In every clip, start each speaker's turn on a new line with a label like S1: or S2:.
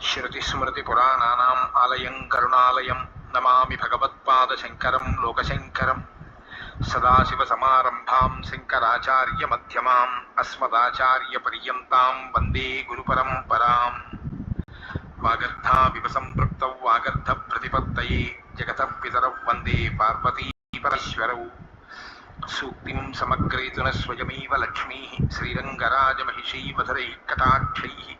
S1: వాల్మీకికోకిలం శృతిస్మృతిపురాణానాम् ఆలయం కరుణాలయం నమామి భగవత్పాదశంకరం లోకశంకరం సదాశివసమారంభాం శంకరాచార్యమధ్యమాम् అస్మదాచార్యపర్యంతాం వందే గురుపరంపరాం. వాగర్థావివ సంపృక్తౌ వాగర్థప్రతిపత్తయే జగత పితరౌ వందే పార్వతీపరశ్వరౌ సూక్తిం సమగ్రేతున స్వయమేవ లక్ష్మీ శ్రీరంగరాజమహిషీ మధురైः కటాక్షైः.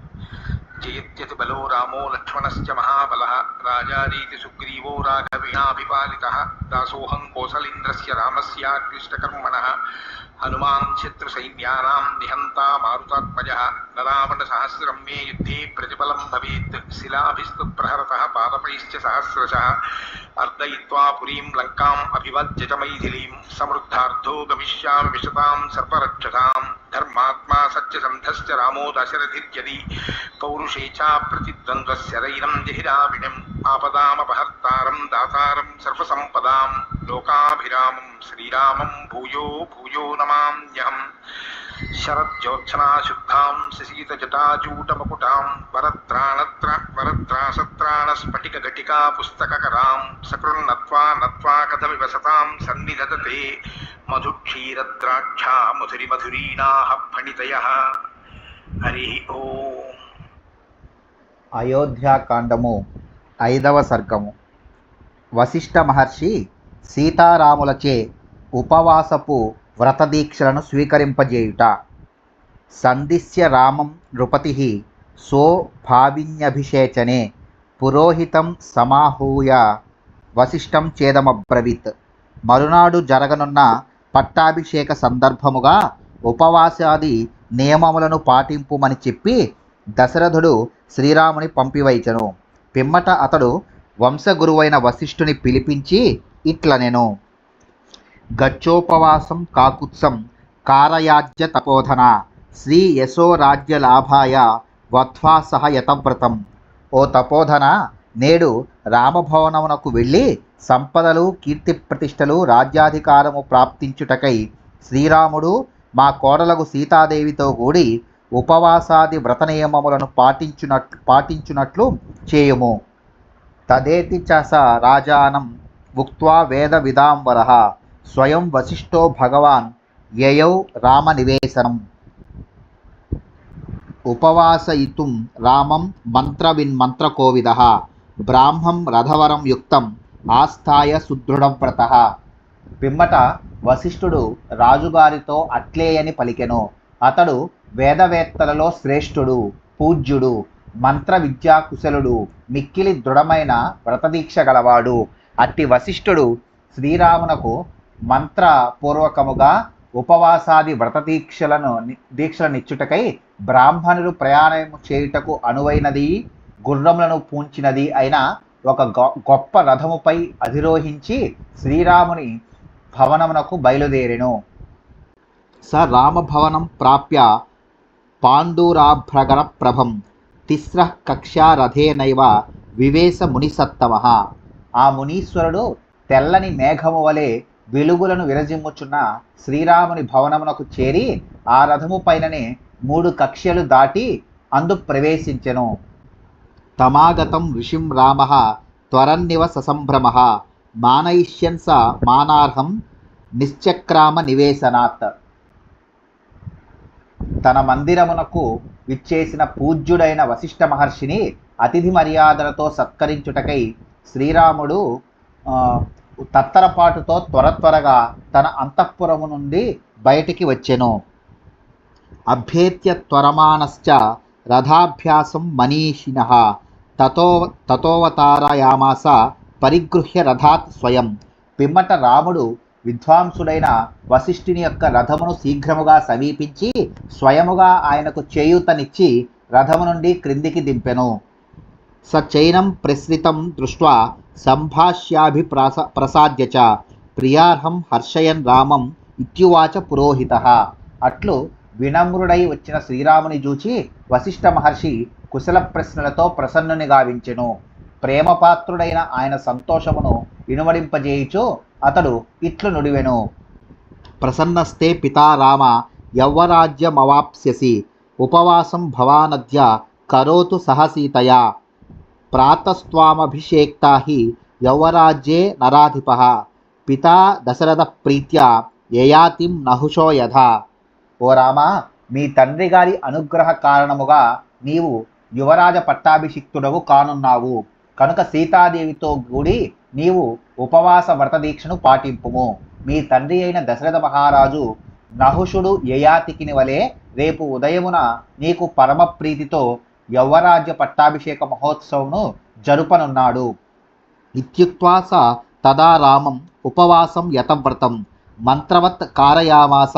S1: जयत्यति बलो रामो लक्ष्मणस्य महाबलः राजा रीति सुग्रीवो राघविणाभिपालितः, दासोऽहं कोसलेन्द्रस्य रामस्याक्लिष्टकर्मणः हनुमान् शत्रुसैन्यानां निहन्ता मारुतात्मजः, नरावणसहस्रं मे युद्धे प्रतिफलं भवेत्, शिलाभिस्तुप्रहरतः पादपैश्च सहस्रशः, अर्दयित्वा पुरीं लङ्काम् अभिवद्य च मैथिलीं, समृद्धार्थो गमिष्यामि विशतां सर्वरक्षसाम्। धर्मात्मा सच्च संधश्च रामो दशरथिर्यदि। पौरुषे च प्रतिद्वन्द्वस्यरैरं जहिराविणम्, आपदामपहर्तारं, दातारं सर्वसम्पदां लोकाभिरामं, श्रीरामं भूयो भूयो नमाम्यहम्। శరజ్యోత్సనాశుద్ధాం శశీతజటాచూటమకుటాం వరత్రాణత్ర వరత్రాసత్రాణస్ఫటికఘటికా పుస్తకకరాం సకృన్నత్వా నత్వా కథమివ సతాం సన్నిధతతే మధుక్షీరద్రాక్షా మధురి మధురీణాః ఫణితయः హరి ఓం
S2: అయోధ్యాకాండము ఐదవ సర్గము వశిష్ఠ మహర్షి సీతారాములచే ఉపవాసపు వ్రతదీక్షలను స్వీకరింపజేయుట. సందిశ్య రామం నృపతి సో భావిన్యభిషేచనే పురోహితం సమాహూయ వశిష్టం చేదమబ్రవీత్. మరునాడు జరగనున్న పట్టాభిషేక సందర్భముగా ఉపవాసాది నియమములను పాటింపుమని చెప్పి దశరథుడు శ్రీరాముని పంపివైచను. పిమ్మట అతడు వంశగురువైన వశిష్ఠుని పిలిపించి ఇట్లనెను. గచ్చోపవాసం కాకుత్సం కారయాజ్య తపోధన శ్రీ యశో రాజ్య లాభాయ వధ్వా సహ యతవ్రతం. ఓ తపోధన నేడు రామభవనమునకు వెళ్ళి సంపదలు కీర్తి ప్రతిష్టలు రాజ్యాధికారము ప్రాప్తించుటకై శ్రీరాముడు మా కోడలకు సీతాదేవితో కూడి ఉపవాసాది వ్రత నియమములను పాటించునట్లు పాటించునట్లు చేయుము. తదేతి చ రాజానం ఉక్వా వేద విదాంబర స్వయం వశిష్ఠో భగవాన్ యయౌ రామనివేశనం. ఉపవాసయితుం రామం మంత్రవిన్మంత్రకోవిద బ్రాహ్మం రథవరం యుక్తం ఆస్థాయ సుదృఢవ్రత పిమ్మట వశిష్ఠుడు రాజుగారితో అట్లేయని పలికెను. అతడు వేదవేత్తలలో శ్రేష్ఠుడు పూజ్యుడు మంత్ర విద్యా కుశలుడు మిక్కిలి దృఢమైన వ్రతదీక్ష గలవాడు. అట్టి వశిష్ఠుడు శ్రీరామునకు మంత్రపూర్వకముగా ఉపవాసాది వ్రత దీక్షలను దీక్షలనిచ్చుటకై బ్రాహ్మణులు ప్రయాణము చేయుటకు అనువైనది గుర్రములను పూంచినది అయిన ఒక గొ- గొప్ప రథముపై అధిరోహించి శ్రీరాముని భవనమునకు బయలుదేరెను. స రామభవనం ప్రాప్య పాండూరాభ్రగర ప్రభం తిస్ర కక్ష్యారథేనైవ వివేశ మునిసత్తమ ఆ మునీశ్వరుడు తెల్లని మేఘము వలె వెలుగులను విరజిమ్ముచున్న శ్రీరాముని భవనమునకు చేరి ఆ రథము పైననే మూడు కక్ష్యలు దాటి అందు ప్రవేశించెను. తమాగతం ఋషిం రామ త్వరన్నివ ససంభ్రమ మానయిష్యన్స మానార్హం నిశ్చక్రామ నివేశనాత్. తన మందిరమునకు విచ్చేసిన పూజ్యుడైన వశిష్ఠ మహర్షిని అతిథి మర్యాదలతో సత్కరించుటకై శ్రీరాముడు తత్తరపాటుతో త్వర త్వరగా తన అంతఃపురము నుండి బయటికి వచ్చెను. అభ్యేత్య త్వరమానశ్చ రథాభ్యాసం మనీషిణ తతో తతోవతారయామాస పరిగృహ్య రథాత్ స్వయం. పిమ్మట రాముడు విద్వాంసుడైన వశిష్ఠుని యొక్క రథమును శీఘ్రముగా సమీపించి స్వయముగా ఆయనకు చేయూతనిచ్చి రథము నుండి క్రిందికి దింపెను. స చైనం ప్రసృతం దృష్ట్వా సంభాష్యాభిప్రాస ప్రసాద్య చ ప్రియార్హం హర్షయన్ రామం ఇత్యువాచ పురోహిత. అట్లు వినమ్రుడై వచ్చిన శ్రీరాముని చూచి వశిష్ఠ మహర్షి కుశల ప్రశ్నలతో ప్రసన్నుని గావించెను. ప్రేమపాత్రుడైన ఆయన సంతోషమును ఇనుమడింపజేయుచు అతడు ఇట్లు నుడివెను. ప్రసన్నస్తే పితారామ యవ్వరాజ్యమవాప్స్యసి. ఉపవాసం భవానద్య కరోతు సహసీతయా. ప్రాతస్వామభిషేక్తా హి యౌవరాజ్యే నరాధిప. పితా దశరథ ప్రీత్యా యయాతిం నహుషో యథ. ఓ రామా మీ తండ్రి గారి అనుగ్రహ కారణముగా నీవు యువరాజ పట్టాభిషిక్తుడవు కానున్నావు. కనుక సీతాదేవితో కూడి నీవు ఉపవాస వ్రత దీక్షను పాటింపుము. మీ తండ్రి అయిన దశరథ మహారాజు నహుషుడు యయాతికిని వలె రేపు ఉదయమున నీకు పరమప్రీతితో ప్రీతితో యౌవరాజ్య పట్టాభిషేక మహోత్సవంను జరుపనున్నాడు. ఇత్యుక్త్వా స తదా రామం ఉపవాసం యతవ్రతం మంత్రవత్ కారయామాస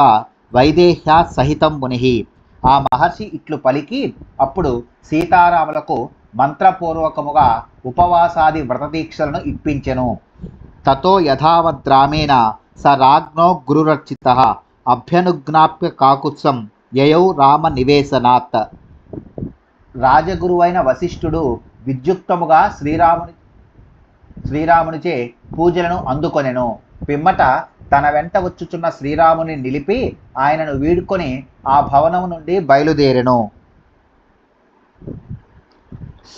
S2: వైదేహ్యా సహితం ముని ఆ మహర్షి ఇట్లు పలికి అప్పుడు సీతారాములకు మంత్రపూర్వకముగా ఉపవాసాది వ్రతదీక్షలను ఇప్పించెను. తతో యథావద్రామేణ స రాజ్ఞో గురురర్చిత అభ్యనుజ్ఞాప్య కాకుత్సం యయౌ రామ నివేశనాత్. రాజగురువైన వశిష్ఠుడు విద్యుక్తముగా శ్రీరాముని శ్రీరామునిచే పూజలను అందుకొనెను. పిమ్మట తన వెంట వచ్చుచున్న శ్రీరాముని నిలిపి ఆయనను వీడుకొని ఆ భవనము నుండి బయలుదేరెను.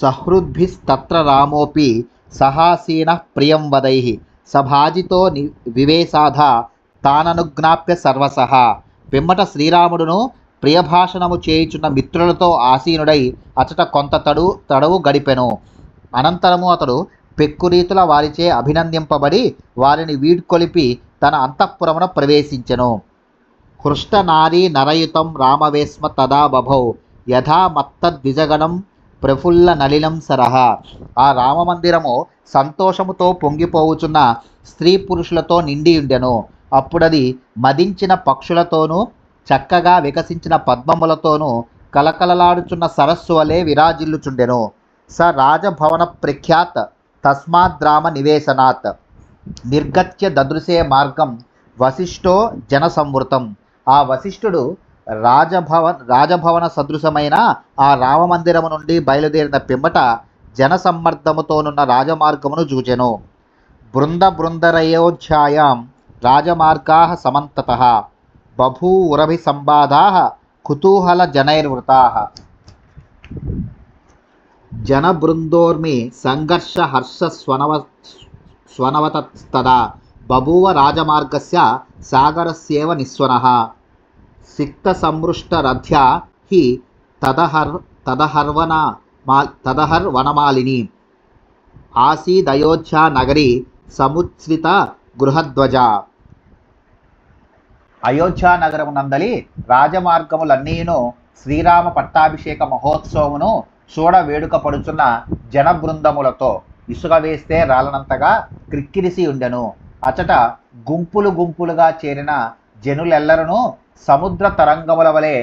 S2: సహృద్భిస్తత్ర రామోపి సహాసీన ప్రియం వదై. సభాజితో ని వివేశాధ తాననుజ్ఞాప్య సర్వసహ పిమ్మట శ్రీరాముడును ప్రియభాషణము చేయుచున్న మిత్రులతో ఆసీనుడై అచట కొంత తడు తడవు గడిపెను. అనంతరము అతడు పెక్కురీతుల వారిచే అభినందింపబడి వారిని వీడ్కొలిపి తన అంతఃపురమున ప్రవేశించెను. హృష్టనారీ నరయుతం రామవేశ్మ తదా బభౌ. యథా మత్తద్విజగణం ప్రఫుల్ల నలినం సరహ. ఆ రామమందిరము సంతోషముతో పొంగిపోవుచున్న స్త్రీ పురుషులతో నిండి ఉండెను. అప్పుడది మదించిన పక్షులతోనూ చక్కగా వికసించిన పద్మములతోనూ కలకలలాడుచున్న సరస్సు వలె విరాజిల్లుచుండెను. స రాజభవన ప్రఖ్యాత్ తస్మాద్రామ నివేశనాత్. నిర్గత్య దదృశే మార్గం వశిష్ఠో జనసంవృతం. ఆ వశిష్ఠుడు రాజభవన్ రాజభవన సదృశమైన ఆ రామమందిరము నుండి బయలుదేరిన పిమ్మట జనసమ్మర్దముతోనున్న రాజమార్గమును చూచెను. బృంద బృందరయోధ్యాయాం రాజమార్గా సమంతత. బభూవురభి సంబాధా కుతూహల జనైర్వృతా జనబృందోర్మి సంఘర్ష హర్ష స్వనవ స్వనవతస్తదా బభూవ రాజమార్గస్య సాగరస్యేవ నిస్వనః. సిక్తసమృష్టరథ్యా హి తదహర్ తదహర్వన మా తదహర్వనమాలిని. ఆసీదయోధ్యా నగరీ సముచ్రిత గృహధ్వజ. అయోధ్యా నగరమునందలి రాజమార్గములన్నీను శ్రీరామ పట్టాభిషేక మహోత్సవమును చూడ వేడుక పడుచున్న జన బృందములతో ఇసుక వేస్తే రాలనంతగా క్రిక్కిరిసి ఉండెను. అచట గుంపులు గుంపులుగా చేరిన జనులెల్లరను సముద్ర తరంగముల వలె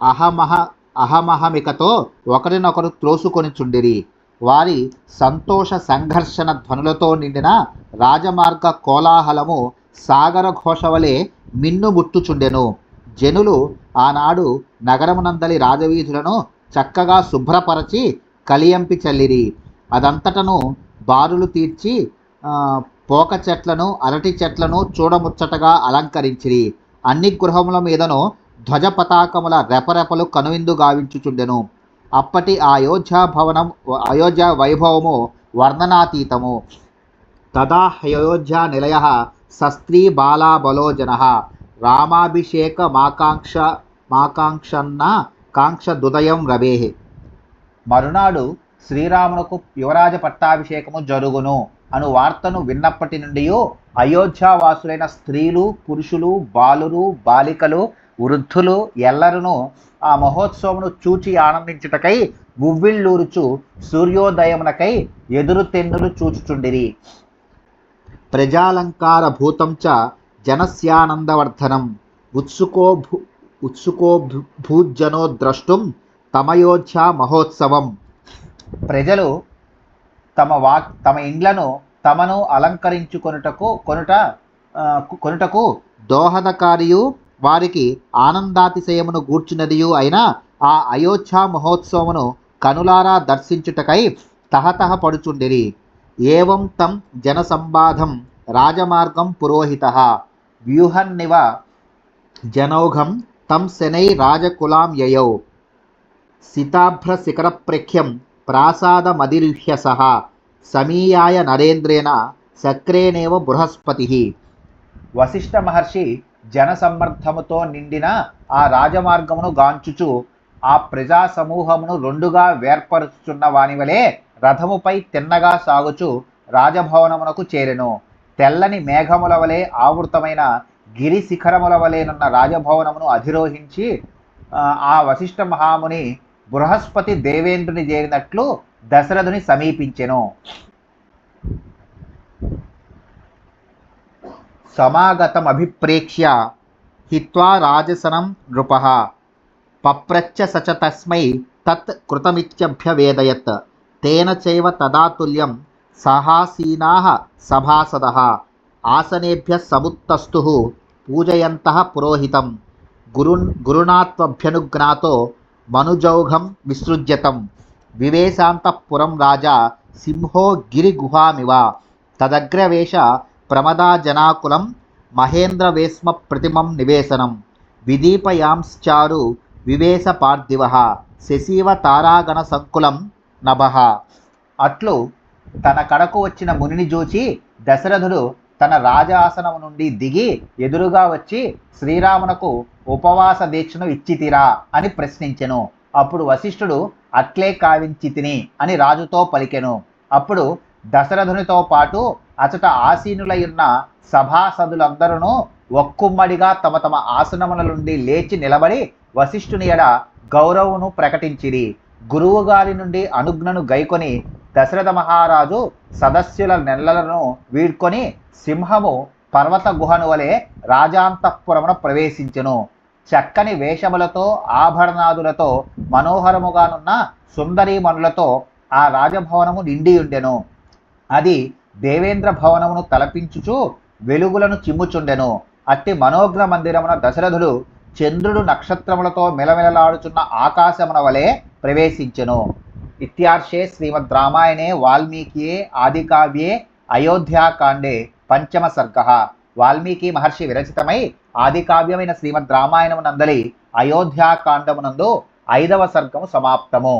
S2: అహమహ అహమహమికతో ఒకరినొకరు త్రోసుకొని చుండిరి వారి సంతోష సంఘర్షణ ధ్వనులతో నిండిన రాజమార్గ కోలాహలము సాగర ఘోషవలే మిన్నుముట్టుచుండెను జనులు ఆనాడు నగరమునందలి రాజవీధులను చక్కగా శుభ్రపరచి కలియంపి చల్లిరి. అదంతటను బారులు తీర్చి పోక చెట్లను అరటి చెట్లను చూడముచ్చటగా అలంకరించిరి. అన్ని గృహముల మీదను ధ్వజ పతాకముల రెపరెపలు కనువిందు గావించుచుండెను. అప్పటి అయోధ్య భవనం అయోధ్య వైభవము వర్ణనాతీతము. తదా అయోధ్య నిలయ సస్త్రీ బాలా బలో రామాభిషేక మాకాంక్ష మాకాంక్షన్న కాంక్ష దుదయం రవే. మరునాడు శ్రీరామునకు యువరాజ పట్టాభిషేకము జరుగును అను వార్తను విన్నప్పటి నుండి అయోధ్యావాసులైన స్త్రీలు పురుషులు బాలురు బాలికలు వృద్ధులు ఎల్లరును ఆ మహోత్సవమును చూచి ఆనందించుటకై గువ్విళ్ళూరుచు సూర్యోదయమునకై ఎదురు తెన్నులు చూచుచుండిరి. ప్రజాలంకారభూతం చ జనస్యానందవర్ధనం. ఉత్సుకో భూ ఉత్సుకో భూజనో ద్రష్టుం తమయోధ్య మహోత్సవం. ప్రజలు తమ వాక్ తమ ఇండ్లను తమను అలంకరించుకొనుటకు కొనుట కొనుటకు దోహదకారియు వారికి ఆనందాతిశయమును గూర్చినదియు అయిన ఆ అయోధ్య మహోత్సవమును కనులారా దర్శించుటకై తహతహ పడుచుండిరి. ఏవం తం జనసంబాధం రాజమార్గం పురోహిత వ్యూహన్నివ జనౌఘం తం శనై రాజకులాం యయౌ సితాభ్రశిఖరప్రఖ్యం ప్రాసాదమదిరుహ్య సహ సమీయాయ నరేంద్రేణ సక్రేనేవ బృహస్పతి వశిష్ఠ మహర్షి జనసమ్మర్ధముతో నిండిన ఆ రాజమార్గమును గాంచుచు ఆ ప్రజా సమూహమును రెండుగా వేర్పరుచుచున్న వానివలే రథముపై తిన్నగా సాగుచు రాజభవనమునకు చేరెను. తెల్లని మేఘముల వలె ఆవృతమైన గిరి శిఖరముల వలెనున్న రాజభవనమును అధిరోహించి ఆ, వశిష్ట వశిష్ఠ మహాముని బృహస్పతి దేవేంద్రుని చేరినట్లు దశరథుని సమీపించెను. సమాగతం అభిప్రేక్ష్య హిత్వా రాజసనం నృప. పప్రచ్చ సచ తస్మై తత్ కృతమిత్యభ్యవేదయత్. తేన చైవ తదాతుల్యం సహాసీనా సభాసద ఆసనేభ్య సముత్తస్థు పూజయంత పురోహితం గురున్ గురుణాత్వభ్యనుజ్ఞాతో మనుజౌఘం విసృజ్యతం వివేశాంతఃపురం రాజా సింహో గిరిగుహామివ తదగ్రవేశ ప్రమదాజనాకులం మహేంద్రవేస్మ ప్రతిమం నివేశనం విదీపయాంశ్చారు వివేశ పార్థివ శశీవ తారాగణ సంకులం నభః అట్లు తన కడకు వచ్చిన మునిని చూచి దశరథుడు తన రాజాసనము నుండి దిగి ఎదురుగా వచ్చి శ్రీరామునకు ఉపవాస దీక్షను ఇచ్చితిరా అని ప్రశ్నించెను. అప్పుడు వశిష్ఠుడు అట్లే కావించి తిని అని రాజుతో పలికెను. అప్పుడు దశరథునితో పాటు అచట ఆసీనులై ఉన్న సభాసదులందరూ ఒక్కుమ్మడిగా తమ తమ ఆసనముల నుండి లేచి నిలబడి వశిష్ఠుని ఎడ గౌరవును ప్రకటించిరి. గురువుగారి నుండి అనుజ్ఞను గైకొని దశరథ మహారాజు సదస్సుల నెల్లలను వీడ్కొని సింహము పర్వత గుహను వలె రాజాంతఃపురమును ప్రవేశించెను. చక్కని వేషములతో ఆభరణాదులతో మనోహరముగానున్న సుందరీమణులతో ఆ రాజభవనము నిండియుండెను అది దేవేంద్ర భవనమును తలపించుచు వెలుగులను చిమ్ముచుండెను. అట్టి మనోగ్ర మందిరమున దశరథుడు చంద్రుడు నక్షత్రములతో మెలమెలలాడుచున్న ఆకాశమున వలె ప్రవేశించెను. ఇత్యార్షే శ్రీమద్ రామాయణే వాల్మీకియే ఆదికావ్యే అయోధ్యాకాండే పంచమ సర్గ. వాల్మీకి మహర్షి విరచితమై ఆదికావ్యమైన శ్రీమద్ రామాయణమునందలి అయోధ్యాకాండమునందు ఐదవ సర్గము సమాప్తము.